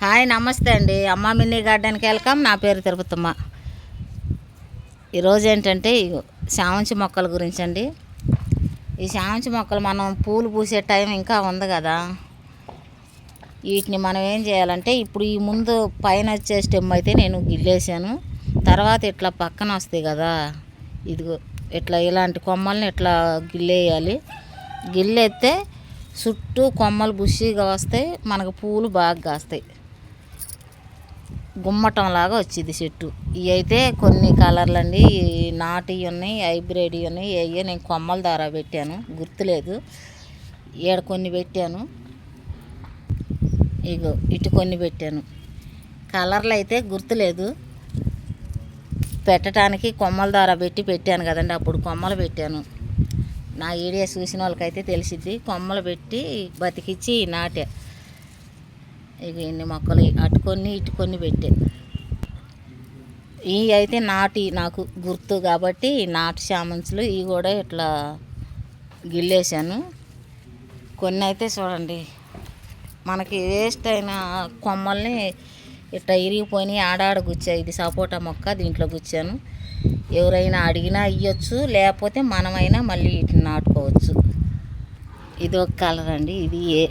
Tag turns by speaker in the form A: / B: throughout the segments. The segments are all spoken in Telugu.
A: హాయ్ నమస్తే అండి. అమ్మ మినీ గార్డెన్కి వెల్కమ్. నా పేరు తిరుపతమ్మ. ఈరోజు ఏంటంటే ఇగో మొక్కల గురించి అండి. ఈ శామంతి మొక్కలు మనం పూలు పూసే టైం ఇంకా ఉంది కదా. వీటిని మనం ఏం చేయాలంటే ఇప్పుడు ఈ ముందు పైన వచ్చే స్టెమ్ అయితే నేను గిల్లేసాను తర్వాత ఇట్లా పక్కన వస్తాయి కదా. ఇదిగో ఇట్లా ఇలాంటి కొమ్మల్ని ఇట్లా గిల్లేయాలి. గిల్లెత్తే చుట్టూ కొమ్మలు బుషిగా వస్తాయి మనకు పూలు బాగా కాస్తాయి. గుమ్మటం లాగా వచ్చింది చెట్టు. ఇవి అయితే కొన్ని కలర్లు అండి. నాటి ఉన్నాయి హైబ్రిడ్ ఉన్నాయి. అయ్యే నేను కొమ్మల ద్వారా పెట్టాను. గుర్తులేదు. ఈడ కొన్ని పెట్టాను. ఇగో ఇటు కొన్ని పెట్టాను. కలర్లు అయితే గుర్తులేదు. పెట్టడానికి కొమ్మల ద్వారా పెట్టి పెట్టాను కదండి. అప్పుడు కొమ్మలు పెట్టాను. నా ఏడియా చూసిన వాళ్ళకైతే తెలిసిద్ది. కొమ్మలు పెట్టి బతికిచ్చి నాటే. ఇక ఇన్ని మొక్కలు అటుకొని ఇటుకొని పెట్టే. ఇవి అయితే నాటి నాకు గుర్తు కాబట్టి నాటు చామంతులు ఇవి కూడా ఇట్లా గిల్లేసాను కొన్ని అయితే చూడండి మనకి వేస్ట్ అయిన కొమ్మల్ని ఇట్లా ఇరిగిపోయి ఆడాడ గుచ్చాయి. ఇది సపోటా మొక్క దీంట్లో గుచ్చాను. ఎవరైనా అడిగినా ఇవ్వచ్చు లేకపోతే మనమైనా మళ్ళీ వీటిని నాటుకోవచ్చు. ఇది ఒక కలర్ అండి. ఇది ఏ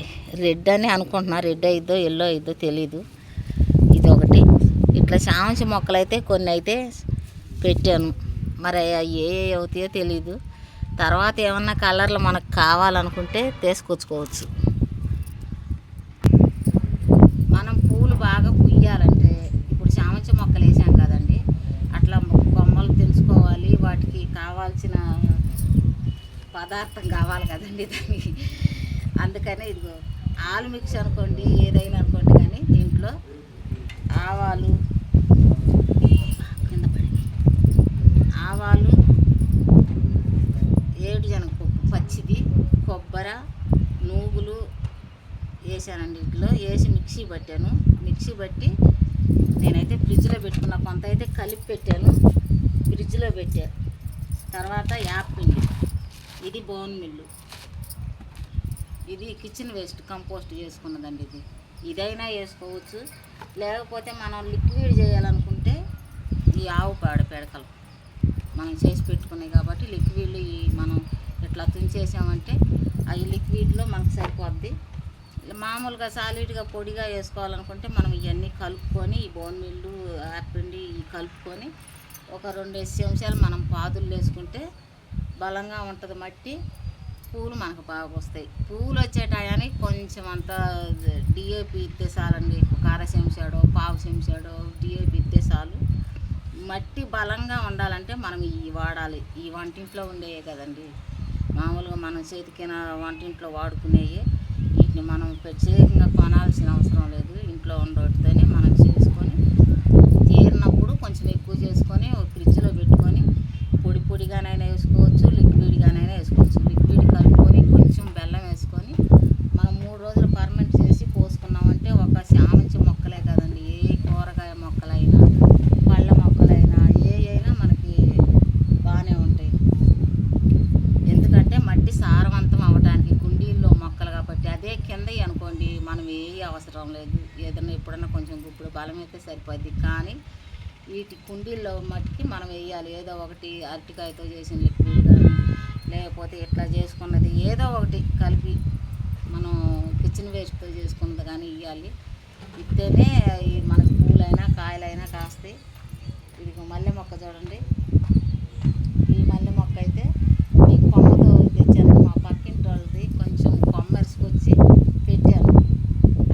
A: రెడ్ అని అనుకుంటున్నా. రెడ్ అయిద్దో ఎల్లో అయిద్దో తెలీదు. ఇది ఒకటి. ఇట్లా చామంతి మొక్కలు అయితే కొన్ని అయితే పెట్టాను. మరి అవి ఏ ఏ అవుతాయో తెలీదు. తర్వాత ఏమన్నా కలర్లు మనకు కావాలనుకుంటే తీసుకొచ్చుకోవచ్చు మనం పూలు బాగా పుయ్యాలంటే ఇప్పుడు చామంతి మొక్కలు వేసాం కదండి అట్లా కొమ్మలు తెలుసుకోవాలి వాటికి కావాల్సిన పదార్థం కావాలి కదండి దానికి. అందుకనే ఇదిగో ఆలు మిక్స్ అనుకోండి ఏదైనా అనుకోండి కానీ దీంట్లో ఆవాలు కింద పడి ఆవాలు ఏడు శనగపప్పు పచ్చిది కొబ్బరి నూగులు వేసానండి ఇంట్లో. వేసి మిక్సీ పట్టాను. మిక్సీ పట్టి నేనైతే ఫ్రిడ్జ్లో పెట్టుకున్న కొంత అయితే కలిపి పెట్టాను. ఫ్రిడ్జ్లో పెట్టాను తర్వాత యాపిండి ఇది బోన్ మిల్లు. ఇది కిచెన్ వేస్ట్ కంపోస్ట్ చేసుకున్నదండి ఇది. ఇదైనా వేసుకోవచ్చు. లేకపోతే మనం లిక్విడ్ చేయాలనుకుంటే ఈ ఆవు పేడ పేడకలు మనం చేసి పెట్టుకున్నాయి కాబట్టి లిక్విడ్లు ఈ మనం ఇట్లా తుంచేసామంటే అవి లిక్విడ్లో మనకు సరిపోద్ది. మామూలుగా సాలిడ్గా పొడిగా వేసుకోవాలనుకుంటే మనం ఇవన్నీ కలుపుకొని ఈ బోన్ మిల్లు యాపిండి కలుపుకొని ఒక రెండు చెంచాలు మనం పాదులు వేసుకుంటే బలంగా ఉంటుంది మట్టి. పూలు మనకు బాగా వస్తాయి. పూలు వచ్చే టయానికి కొంచెం అంత డిఏపి ఇస్తే చాలండి. ఒక చెంచాడో పావు చెంచాడో డిఏపి ఇస్తే చాలు. మట్టి బలంగా ఉండాలంటే మనం ఇవి వాడాలి. ఈ వంటింట్లో ఉండేవి కదండి. మామూలుగా మనం చేతికిన వంటింట్లో వాడుకునేవి వీటిని మనం ప్రత్యేకంగా కొనాల్సిన అవసరం లేదు ఇంట్లో ఉండటతోనే మనం చేసుకొని తీరినప్పుడు కొంచెం ఎక్కువ చేసుకొని ఒక ఫ్రిడ్జ్లో పెట్టుకొని పొడి పొడిగానైనా వేసుకోవచ్చు లిక్విడ్గానైనా వేసుకోవచ్చు లిక్విడ్ కలుపుకొని కొంచెం బెల్లం వేసుకొని మనం మూడు రోజులు పర్మెంట్ చేసి పోసుకున్నామంటే ఒక చామంతి మొక్కలే కదండి ఏ కూరగాయ మొక్కలైనా పళ్ళ మొక్కలైనా ఏ అయినా మనకి బాగానే ఉంటాయి ఎందుకంటే మట్టి సారవంతం అవ్వడానికి కుండీల్లో మొక్కలు కాబట్టి అదే కింద అనుకోండి మనం ఏ అవసరం లేదు. ఏదైనా ఎప్పుడన్నా కొంచెం గుప్పుడు బలం అయితే సరిపోద్ది. కానీ వీటి కుండీల్లో మట్టికి మనం వేయాలి. ఏదో ఒకటి అరటికాయతో చేసిన లిక్విడ్ కానీ లేకపోతే ఇట్లా చేసుకున్నది ఏదో ఒకటి కలిపి మనం కిచెన్ వేస్ట్తో చేసుకున్నది కానీ ఇవ్వాలి ఇస్తేనే ఈ మనకి పూలైనా కాయలైనా కాస్తాయి ఇది మల్లె మొక్క చూడండి ఈ మల్లె మొక్క అయితే ఈ కొమ్మతో తెచ్చాను మా పక్కింటి వాళ్ళది కొంచెం కొమ్మ ఎరుసుకొచ్చి పెట్టాను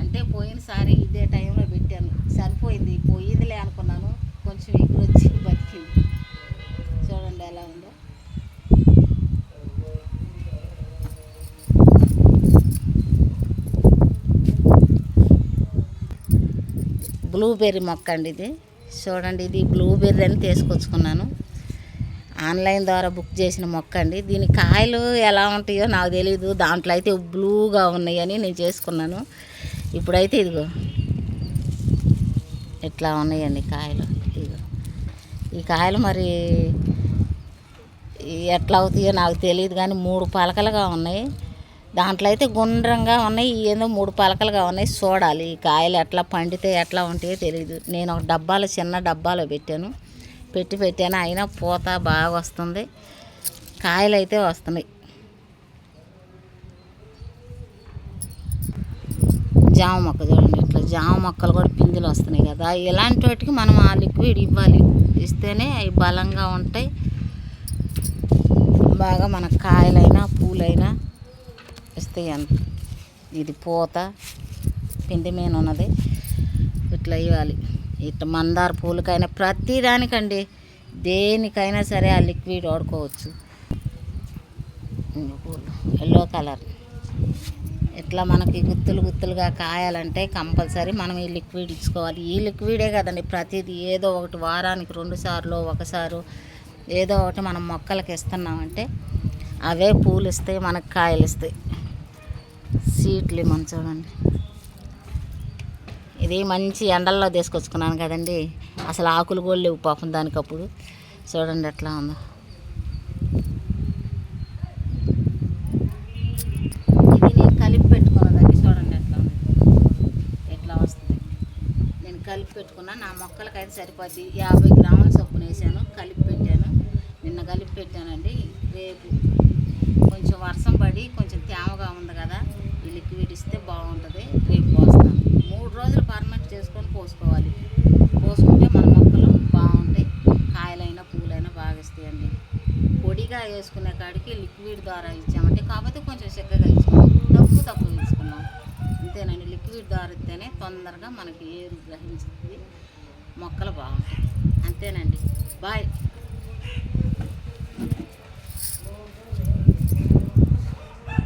A: అంటే పోయినసారి ఇదే టైంలో పెట్టాను సరిపోయింది పోయిందిలే అనుకున్నాను కొంచెం ఎగురు వచ్చి బతికింది చూడండి ఎలా ఉందో బ్లూబెర్రీ మొక్క అండి ఇది. చూడండి ఇది బ్లూబెర్రీ అని తీసుకొచ్చుకున్నాను. ఆన్లైన్ ద్వారా బుక్ చేసిన మొక్క అండి దీని కాయలు ఎలా ఉంటాయో నాకు తెలియదు దాంట్లో అయితే బ్లూగా ఉన్నాయని నేను చేసుకున్నాను. ఇప్పుడైతే ఇదిగో ఇట్లా ఉన్నాయండి కాయలు? ఇదిగో ఈ కాయలు మరి ఎట్లా అవుతాయో నాకు తెలియదు కానీ మూడు పలకలుగా ఉన్నాయి. దాంట్లో అయితే గుండ్రంగా ఉన్నాయి ఏదో మూడు పలకలుగా ఉన్నాయి. చూడాలి ఈ కాయలు ఎట్లా పండితే ఎట్లా ఉంటాయో తెలియదు నేను ఒక డబ్బాలో చిన్న డబ్బాలో పెట్టాను. పెట్టి పెట్టాను. అయినా పూత బాగా వస్తుంది. కాయలు అయితే వస్తున్నాయి. జామ మొక్క చూడండి ఇట్లా. జామ మొక్కలు కూడా పిందులు వస్తున్నాయి కదా. ఇలాంటి వాటికి మనం ఆ లిక్విడ్ ఇవ్వాలి. ఇస్తేనే అవి బలంగా ఉంటాయి. బాగా మన కాయలైనా పూలైనా ఇస్తాయి ఇది పూత పిండి మీద ఉన్నది. ఇట్లా ఇవ్వాలి. ఇట్లా మందార పూలకైనా ప్రతిదానికండి దేనికైనా సరే ఆ లిక్విడ్ వాడుకోవచ్చు. పూలు. Yellow colour. ఇట్లా మనకి గుత్తులు గుత్తులుగా కాయాలంటే కంపల్సరీ మనం ఈ లిక్విడ్ ఇచ్చుకోవాలి. ఈ లిక్విడే కదండి ప్రతిదీ. ఏదో ఒకటి వారానికి రెండు సార్లు ఒకసారి ఏదో ఒకటి మనం మొక్కలకి ఇస్తున్నామంటే అవే పూలు ఇస్తాయి మనకు కాయలు ఇస్తాయి. సీట్లు మనం చూడండి. ఇది మంచి ఎండల్లో తీసుకొచ్చుకున్నాను కదండి. అసలు ఆకులు కూడా లేవు పాపం దానికప్పుడు. చూడండి ఎట్లా ఉందో. ఇది నేను కలిపి పెట్టుకున్నదండి. చూడండి ఎట్లా ఉంది. ఎట్లా వస్తుంది. నేను కలిపి పెట్టుకున్నా నా మొక్కలకైతే సరిపోద్ది. యాభై గ్రాముల చొప్పున వేసాను కలిపి పెట్టాను. నిన్న కలిపి పెట్టానండి. రేపు కొంచెం వర్షం పడి కొంచెం తేమగా ఉంది కదా ఈ లిక్విడ్ ఇస్తే బాగుంటుంది. రేపు పోస్తాను మూడు రోజులు పర్మనెంట్ చేసుకొని పోసుకోవాలి. పోసుకుంటే మన మొక్కలు బాగుంటాయి. కాయలైనా పూలైనా బాగా ఇస్తాయండి. పొడిగా వేసుకునే కాడికి లిక్విడ్ ద్వారా ఇచ్చామంటే కాకపోతే కొంచెం చక్కగా ఇచ్చుకున్నాం. తక్కువ తక్కువ తీసుకున్నాం. అంతేనండి లిక్విడ్ ద్వారా ఇస్తేనే తొందరగా మనకి ఏరు గ్రహించింది మొక్కలు బాగుంటాయి. అంతేనండి. బాయ్